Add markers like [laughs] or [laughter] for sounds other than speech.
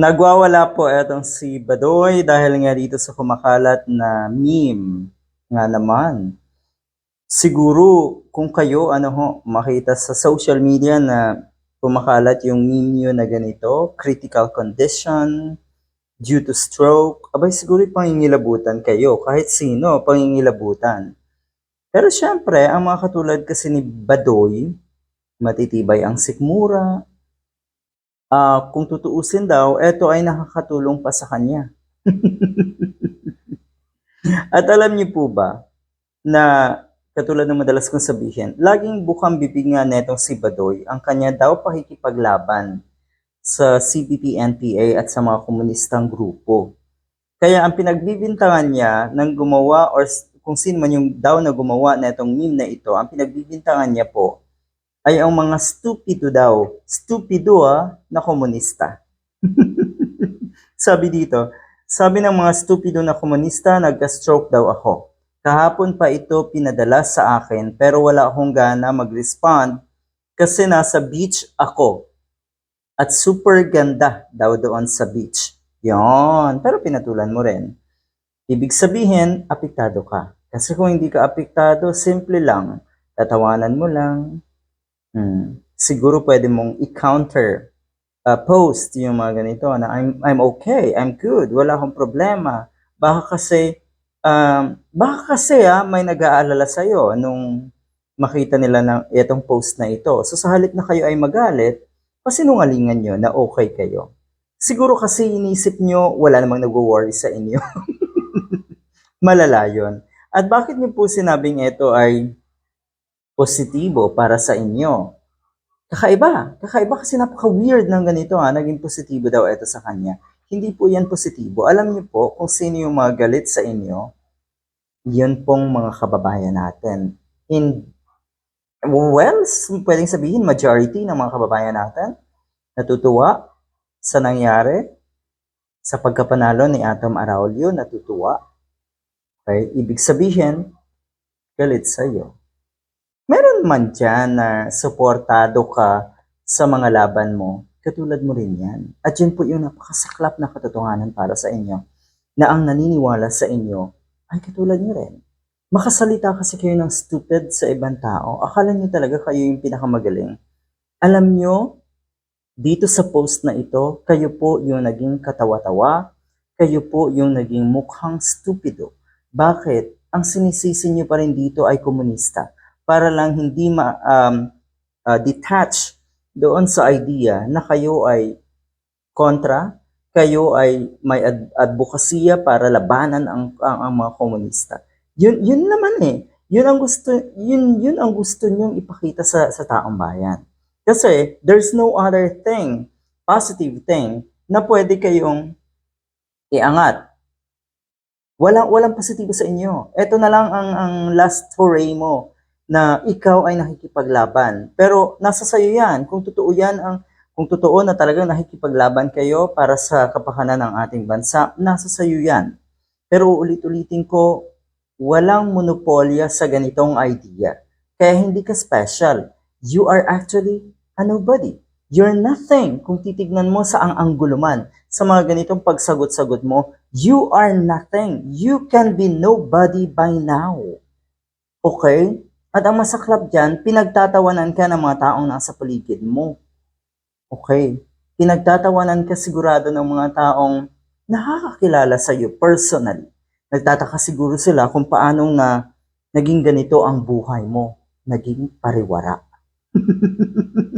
Nagwawala po etong si Badoy dahil nga dito sa kumakalat na meme nga naman. Siguro kung kayo ano ho, makita sa social media na kumakalat yung meme nyo na ganito, critical condition, due to stroke, abay siguro pangingilabutan kayo, kahit sino, pangingilabutan. Pero syempre, ang mga katulad kasi ni Badoy, matitibay ang sikmura, Ah, kung tutuusin daw, ito ay nakakatulong pa sa kanya. [laughs] At alam niyo po ba na katulad ng madalas kong sabihin, laging bukang bibig nga netong si Badoy ang kanya daw pakikipaglaban sa CPP-NPA at sa mga komunistang grupo. Kaya ang pinagbibintangan niya ng gumawa or kung sino man yung daw na gumawa na itong meme na ito, ang pinagbibintangan niya po ay ang mga stupido daw. Stupido ah, na komunista. [laughs] sabi dito, sabi ng mga stupido na komunista, nagka-stroke daw ako. Kahapon pa ito pinadala sa akin pero wala akong gana mag-respond kasi nasa beach ako. At super ganda daw doon sa beach. Yon, pero pinatulan mo rin. Ibig sabihin, apektado ka. Kasi kung hindi ka apektado, simple lang. Tatawanan mo lang, Hmm. Siguro pwede mong i-counter uh, post yung mga ganito na I'm I'm okay, I'm good, wala akong problema. Baka kasi um, baka kasi ah, may nag-aalala sa iyo nung makita nila na itong post na ito. So sa halip na kayo ay magalit, pasinungalingan nyo na okay kayo. Siguro kasi inisip nyo wala namang nagwo-worry sa inyo. [laughs] Malala yun. At bakit niyo po sinabing ito ay positibo para sa inyo. Kakaiba. Kakaiba kasi napaka-weird ng ganito ha. Naging positibo daw ito sa kanya. Hindi po yan positibo. Alam niyo po kung sino yung mga galit sa inyo, yun pong mga kababayan natin. In, well, pwedeng sabihin majority ng mga kababayan natin natutuwa sa nangyari sa pagkapanalo ni Atom Araulio, natutuwa. Okay? Ibig sabihin, galit sa iyo meron man dyan na suportado ka sa mga laban mo, katulad mo rin yan. At yun po yung napakasaklap na katotohanan para sa inyo, na ang naniniwala sa inyo ay katulad nyo rin. Makasalita kasi kayo ng stupid sa ibang tao, akala nyo talaga kayo yung pinakamagaling. Alam nyo, dito sa post na ito, kayo po yung naging katawa-tawa, kayo po yung naging mukhang stupido. Bakit? Ang sinisisi nyo pa rin dito ay komunista para lang hindi ma um, uh, detach doon sa idea na kayo ay kontra, kayo ay may ad- advokasya para labanan ang, ang, ang mga komunista. Yun yun naman eh. Yun ang gusto yun yun ang gusto niyong ipakita sa sa taong bayan. Kasi there's no other thing, positive thing na pwede kayong iangat. Walang walang positibo sa inyo. Ito na lang ang ang last foray mo na ikaw ay nakikipaglaban. Pero nasa sayo yan. Kung totoo yan ang kung totoo na talagang nakikipaglaban kayo para sa kapakanan ng ating bansa, nasa sayo yan. Pero ulit-ulitin ko, walang monopolya sa ganitong idea. Kaya hindi ka special. You are actually a nobody. You're nothing kung titignan mo sa ang anggulo man. Sa mga ganitong pagsagot-sagot mo, you are nothing. You can be nobody by now. Okay? At ang masaklap dyan, pinagtatawanan ka ng mga taong nasa paligid mo. Okay? Pinagtatawanan ka sigurado ng mga taong nakakakilala sa iyo personally. Nagtataka siguro sila kung paanong na naging ganito ang buhay mo. Naging pariwara. [laughs]